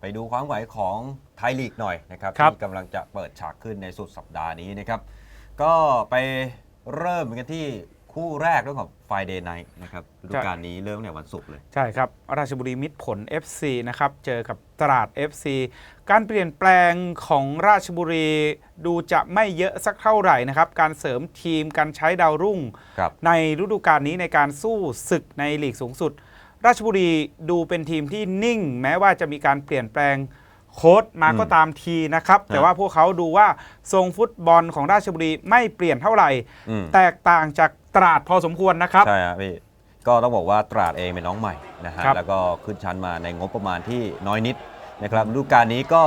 ไปดูความไหวของไทยลีกหน่อยนะครับครับ ที่กำลังจะเปิดฉากขึ้นในสุดสัปดาห์นี้นะครับ ก็ไปเริ่มกันที่คู่แรกเรื่องของ Friday Night นะครับฤดูกาลนี้เริ่มตั้งแต่วันศุกร์เลย ใช่ครับ ราชบุรีมิตรผล FC นะครับ เจอกับตราด FC การเปลี่ยนแปลงของราชบุรีดูจะไม่เยอะสักเท่าไหร่นะครับ การเสริมทีมการใช้ดาวรุ่ง ครับ ในฤดูกาลนี้ในการสู้ศึกในลีกสูงสุด ราชบุรีดูเป็นทีมที่นิ่ง แม้ว่าจะมีการเปลี่ยนแปลงโค้ดมาอืมก็ตามทีนะครับ แต่ครับว่าพวกเขาดูว่าทรงฟุตบอลของราชบุรีไม่เปลี่ยนเท่าไหร่ อืม แตกต่างจากตราดพอสมควรนะครับ ใช่ครับพี่ก็ต้องบอกว่าตราดเองเป็นน้องใหม่นะฮะครับแล้วก็ขึ้นชั้นมาในงบประมาณที่น้อยนิดนะครับฤดูกาลนี้ก็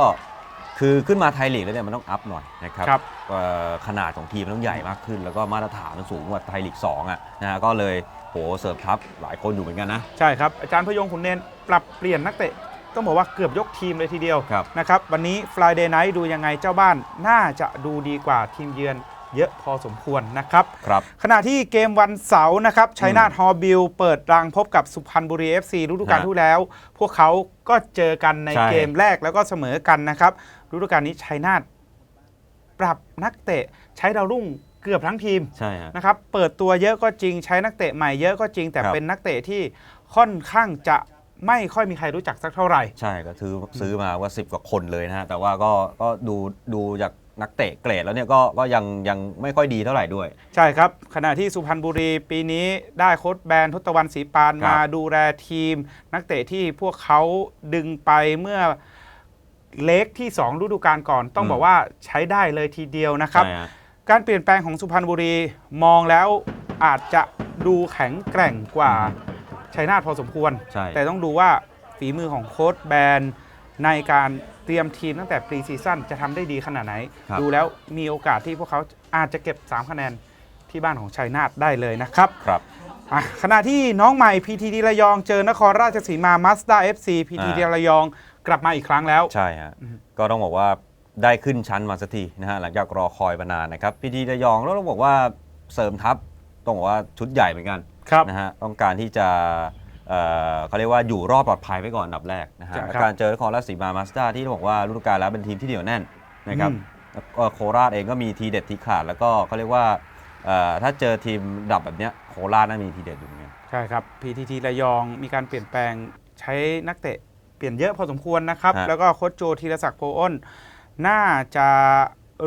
คือขึ้นมาไทยลีกแล้วเนี่ยมันต้องอัพหน่อยนะครับครับเอ่อขนาดของทีมมันต้องใหญ่มากขึ้น แล้วก็มาตรฐานมันสูงกว่าไทยลีก2อะนะฮะก็เลยโหเสริมทัพหลายคนอยู่เหมือนกันนะ ใช่ครับ อาจารย์พยงขุนเนนปรับเปลี่ยนนักเตะต้องบอกว่าเกือบยกทีมเลยทีเดียวครับ นะครับ วันนี้ Friday Night ดูยังไงเจ้าบ้านน่าจะดูดีกว่าทีมเยือน เยอะพอสมควรนะครับครับ ขณะที่เกมวันเสาร์นะครับชัยนาทฮอบิลเปิดรังพบกับสุพรรณบุรี FC ฤดูกาลฮะที่แล้ว พวกเขาก็เจอกันในใช่ เกมแรกแล้วก็เสมอกันนะครับฤดูกาลนี้ชัยนาทปรับนักเตะใช้ดาวรุ่งเกือบทั้งทีม ใช่ฮะ นะครับเปิดตัวเยอะก็จริงใช้นักเตะใหม่เยอะก็จริงแต่ครับ เป็นนักเตะที่ค่อนข้างจะไม่ค่อยมีใครรู้จักสักเท่าไหร่ ใช่ก็ซื้อซื้อมาว่า 10 กว่าคนเลยนะฮะ แต่ว่าก็ก็ดูดูจาก นักเตะเกรดแล้วเนี่ยก็ก็ยังยังไม่ค่อยดีเท่าไหร่ด้วย ใช่ครับ ขณะที่สุพรรณบุรีปีนี้ได้โค้ชแบนทศตวรรณศรีปานครับ มาดูแลทีม นักเตะที่พวกเขาดึงไปเมื่อเล็กที่ 2 ฤดูกาลก่อน ต้องอืมบอกว่าใช้ได้เลยทีเดียวนะครับ ใช่ฮะ การเปลี่ยนแปลงของสุพรรณบุรีมองแล้วอาจจะดูแข็งแกร่งกว่าชัยนาทพอสมควร ใช่ แต่ต้องดูว่าฝีมือของโค้ชแบน ในการเตรียมทีมตั้งแต่ปรีซีซั่นจะทำได้ดีขนาดไหน ครับ ดูแล้วมีโอกาสที่พวกเขาอาจจะเก็บ 3 คะแนนที่บ้านของชัยนาทได้เลยนะครับ ครับ อะขณะที่น้องใหม่ PTT ระยองเจอนครราชสีมามาสด้า FC PTT อ่า ระยองกลับมาอีกครั้งแล้ว ใช่ฮะ ก็ต้องบอกว่าได้ขึ้นชั้นมาสักทีนะฮะ หลังจากรอคอยมานานนะครับพีทีระยองแล้วต้องบอกว่าเสริมทัพต้องบอกว่าชุดใหญ่เหมือนกันครับ นะฮะต้องการที่จะ เอ่อเขาเรียกว่าอยู่รอดปลอดภัยไว้ก่อนอันดับแรกนะฮะใช่ครับและการเจอนครราชสีมามาสด้าที่ต้องบอกว่าฤดูกาลแล้วเป็นทีมที่เหนียวแน่นนะครับอืม แล้วก็โคราชเองก็มีทีเด็ดทีขาด แล้วก็เขาเรียกว่าเอ่อถ้าเจอทีมดับแบบเนี้ยโคราชน่ามีทีเด็ดอยู่เหมือนกัน ใช่ครับ PTT ระยองมีการเปลี่ยนแปลงใช้นักเตะเปลี่ยนเยอะพอสมควรนะครับ ฮะ แล้วก็โค้ชโจธีรศักดิ์โพอ้น น่าจะ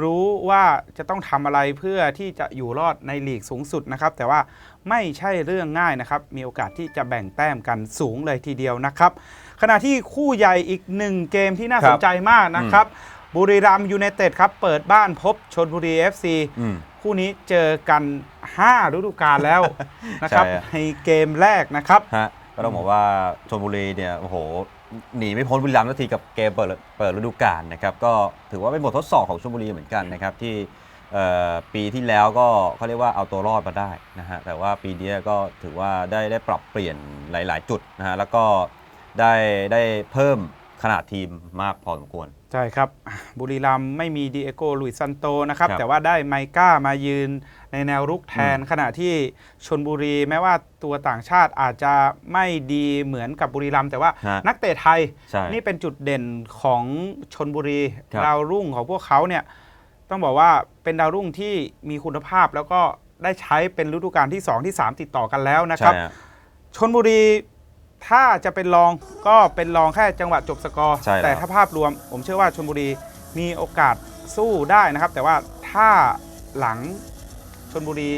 รู้ว่าจะต้องทำอะไรเพื่อที่จะอยู่รอดในลีกสูงสุดนะครับ แต่ว่า ไม่ใช่เรื่องง่ายนะครับ มีโอกาสที่จะแบ่งแต้มกันสูงเลยทีเดียวนะครับ ขณะที่คู่ใหญ่อีกหนึ่งเกมที่น่าครัสบนใจมากนะครับ บุรีรัมย์ยูไนเต็ดครับ เปิดบ้านพบชนบุรี FC อืมคู่นี้เจอกัน 5 ฤดูกาลแล้วนะครับใช่อะในเกมแรกนะครับฮะก็ต้องบอกว่าชลบุรีเนี่ยโอ้โหหนีไม่พ้นบุรีรัมย์สักทีกับเกมเปิดเปิดฤดูกาลนะครับ ก็ถือว่าเป็นบททดสอบของชลบุรีเหมือนกันนะครับที่เอ่อ ปีที่แล้วก็เขาเรียกว่าเอาตัวรอดมาได้นะฮะแต่ว่าปีนี้ก็ถือว่าได้ได้ปรับเปลี่ยนหลาย ๆ จุดนะฮะแล้วก็ได้ได้เพิ่มขนาดทีมมากพอสมควร ใช่ครับอะบุรีรัมย์ไม่มีดีเอโกลุยซันโตนะครับครับ แต่ว่าได้ไมก้ามายืนในแนวรุกแทน ขณะที่ชนบุรีแม้ว่าตัวต่างชาติอาจจะไม่ดีเหมือนกับบุรีรัมย์แต่ว่าฮะนักเตะไทยใช่นี่เป็นจุดเด่นของชนบุรีครับดาวรุ่งของพวกเขาเนี่ย ต้องบอกว่าเป็นดาวรุ่งที่มีคุณภาพแล้วก็ได้ใช้เป็นฤดูกาลที่ 2 ที่ 3 ติดต่อกันแล้วนะครับใช่ฮะ ชนบุรีถ้าจะเป็นรองก็เป็นรองแค่จังหวะจบสกอร์ ใช่แล้ว แต่ถ้าภาพรวม ผมเชื่อว่าชนบุรีมีโอกาสสู้ได้นะครับ แต่ว่าถ้าหลังชนบุรี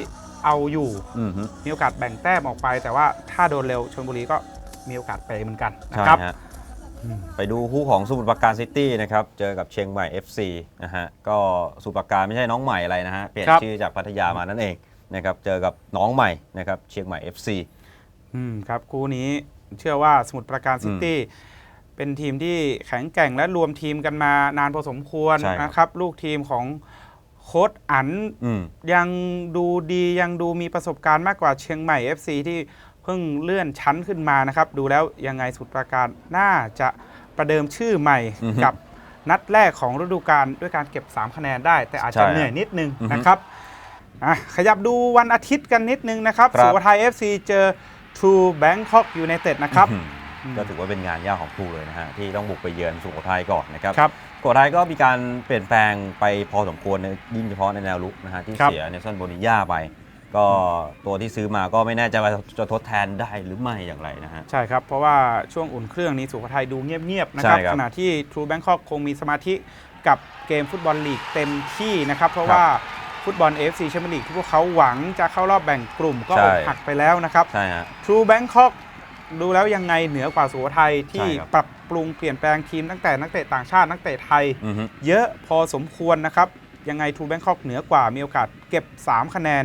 เอาอยู่ อืมฮึมีโอกาสแบ่งแต้มออกไป แต่ว่าถ้าโดนเร็วชนบุรีก็มีโอกาสไปเหมือนกันนะใช่ครับ ฮะอืม ไปดูคู่ของสมุทรปราการซิตี้นะครับ เจอกับเชียงใหม่ FC นะฮะ ก็สมุทรปราการไม่ใช่น้องใหม่อะไรนะฮะ เปลี่ยนครับ ชื่อจากพัทยามานั่นเองนะครับ เจอกับน้องใหม่นะครับ เชียงใหม่ FC อืมครับคู่นี้เชื่อว่าสมุทรปราการซิตี้เป็นทีมที่แข็งแกร่งและรวมทีมกันมานานพอสมควรใช่ครับ นะครับ ลูกทีมของโค้ดอันอืม ยังดูดียังดูมีประสบการณ์มากกว่าเชียงใหม่ FC ที่เพิ่งเลื่อนชั้นขึ้นมานะครับ ดูแล้วยังไงสุดประการน่าจะประเดิมชื่อใหม่อือฮึกับนัดแรกของฤดูกาลด้วยการเก็บ 3 คะแนนได้ แต่อาจใช่จะเหนื่อยนิดนึงอือฮึนะครับอะขยับดูวันอาทิตย์กันนิดนึงนะครับครับสุโขทัย FC เจอ True Bangkok United นะครับอืมอืมก็ถือว่าเป็นงานยากของครูเลยนะฮะ ที่ต้องบุกไปเยือนสุโขทัยก่อนนะครับครับสุโขทัยก็มีการเปลี่ยนแปลงไปพอสมควรนะยิ่งเฉพาะในแนวลุกนะฮะที่ครับเสียเนลสันโบนิญ่าไป ก็ตัวที่ซื้อมาก็ไม่แน่ใจว่าจะทดแทนได้หรือไม่อย่างไรนะฮะ ใช่ครับ เพราะว่าช่วงอุ่นเครื่องนี้สุโขทัยดูเงียบๆนะครับ ใช่ครับขณะที่ True Bangkok คงมีสมาธิกับเกมฟุตบอลลีกเต็มที่นะครับ เพราะครับว่าฟุตบอล AFC แชมเปี้ยนลีกที่พวกเขาหวังจะเข้ารอบแบ่งกลุ่มก็ใช่ อกหักไปแล้วนะครับ ใช่ฮะ True Bangkok ดูแล้วยังไงเหนือกว่าสุโขทัยที่ใช่ครับ ปรับปรุงเปลี่ยนแปลงทีมตั้งแต่นักเตะต่างชาตินักเตะไทย อือฮึ เยอะพอสมควรนะครับ ยังไง True Bangkok เหนือกว่ามีโอกาสเก็บ 3 คะแนน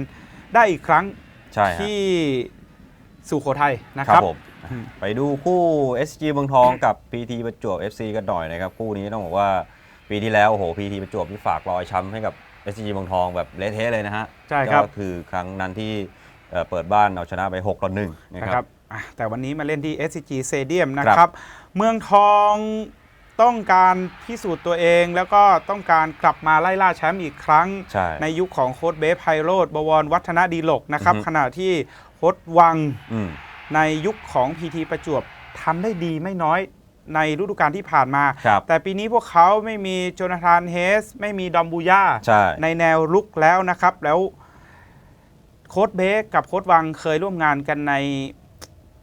ได้อีกครั้งใช่ฮะที่สุโขทัยนะคครัรับบ ผมอืม ไปดูคู่ SG เมืองทองกับ PT ประจวบ FC กันหน่อยนะครับ คู่นี้ต้องบอกว่าปีที่แล้วโอ้โห PT ประจวบที่ฝากรอยช้ำให้กับ SG เมืองทองแบบเละเทะเลยนะฮะใช่ครับ ก็คือครั้งนั้นที่เอ่อเปิดบ้านเอาชนะไป6ต่อ1นะนะคครัรับ บอะแต่วันนี้มาเล่นที่ SCG Stadium นะครัครับบเมืองทอง ต้องการพิสูจน์ตัวเอง แล้วก็ต้องการกลับมาไล่ล่าแชมป์อีกครั้งใช่ในยุคของโค้ชเบฟไพโรดบวรวัฒนดีหลกนะครับอือฮึ ขณะที่โค้ชวังอืม ในยุคของ PT ประจวบทำได้ดีไม่น้อยในฤดูกาลที่ผ่านมา ครับ แต่ปีนี้พวกเขาไม่มีโจนาธานเฮส ไม่มีดอมบูย่า ใช่ ในแนวลุกแล้วนะครับ แล้วโค้ดเบคกับโค้ดวังเคยร่วมงานกันใน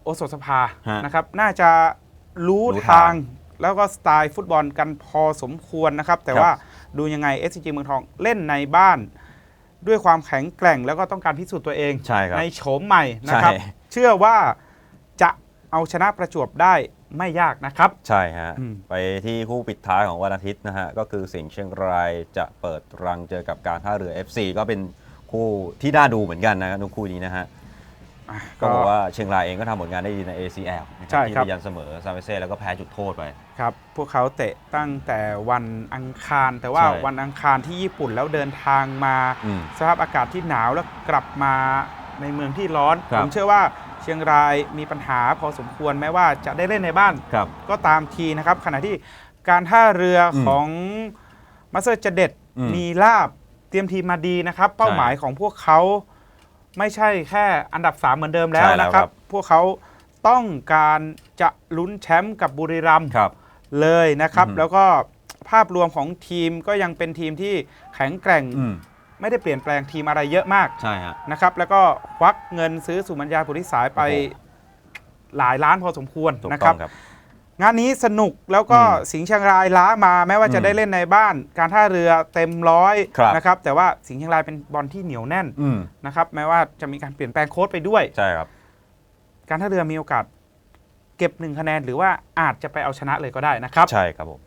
โอสถสภาฮะนะครับ น่าจะรู้รู้ทาทางง แล้วก็สไตล์ฟุตบอลกันพอสมควรนะครับ แต่ครับว่าดูยังไง s c g เมืองทองเล่นในบ้าน ด้วยความแข็งแกร่งแล้วก็ต้องการพิสูจน์ตัวเองใช่ครับในโฉมใหม่นะครับใช่เชื่อว่าจะเอาชนะประจวบได้ไม่ยากนะครับ ใช่ฮะอืมไปที่คู่ปิดท้ายของวันอาทิตย์นะฮะ ก็คือสิงห์เชียงรายจะเปิดรังเจอกับการท่าเรือ FC ก็เป็นคู่ที่น่าดูเหมือนกันนะครับทุกคู่นี้นะฮะอะ ก็บอกว่าเชียงรายเองก็ทำผลงานได้ดีใน ACL นะคใช่รับที่ครับ ไปยันเสมอซาเวเซ่แล้วก็แพ้จุดโทษไป ครับพวกเขาเตะตั้งแต่วันอังคาร แต่ว่าใช่วันอังคารที่ญี่ปุ่นแล้วเดินทางมา อืมสภาพอากาศที่หนาวแล้วกลับมาในเมืองที่ร้อน ครับ ผมเชื่อว่าเชียงรายมีปัญหาพอสมควรแม้ว่าจะได้เล่นในบ้าน ครับ ก็ตามทีนะครับ ขณะที่การท่าเรืออมของมาสเตอร์เจเด็ดอืมมีลาบเตรียมทีมมาดีนะครับ เป้าหมายของพวกเขา ไม่ใช่แค่อันดับ 3 เหมือนเดิมแล้วใช่แล้วนะครับ ครับ พวกเขาต้องการจะลุ้นแชมป์กับบุรีรัมย์ครับ เลยนะครับ อืมแล้วก็ภาพรวมของทีมก็ยังเป็นทีมที่แข็งแกร่งอืมไม่ได้เปลี่ยนแปลงทีมอะไรเยอะมาก ใช่ฮะ นะครับแล้วก็ควักเงินซื้อสุมัญญาปุริสายไปโอ้โห หลายล้านพอสมควรถูกนะคต้รัอบ งครับ งานนี้สนุกแล้วก็อืมสิงห์เชียงรายล้ามาแม้ว่าจะอืมได้เล่นในบ้าน การท่าเรือเต็มร้อยครับนะครับแต่ว่าสิงห์เชียงรายเป็นบอลที่เหนียวแน่นอืมนะครับแม้ว่าจะมีการเปลี่ยนแปลงโค้ชไปด้วยใช่ครับ การท่าเรือมีโอกาส เก็บหนึ่งคะแนนหรือว่าอาจจะไปเอาชนะเลยก็ได้นะครับ ใช่ครับผม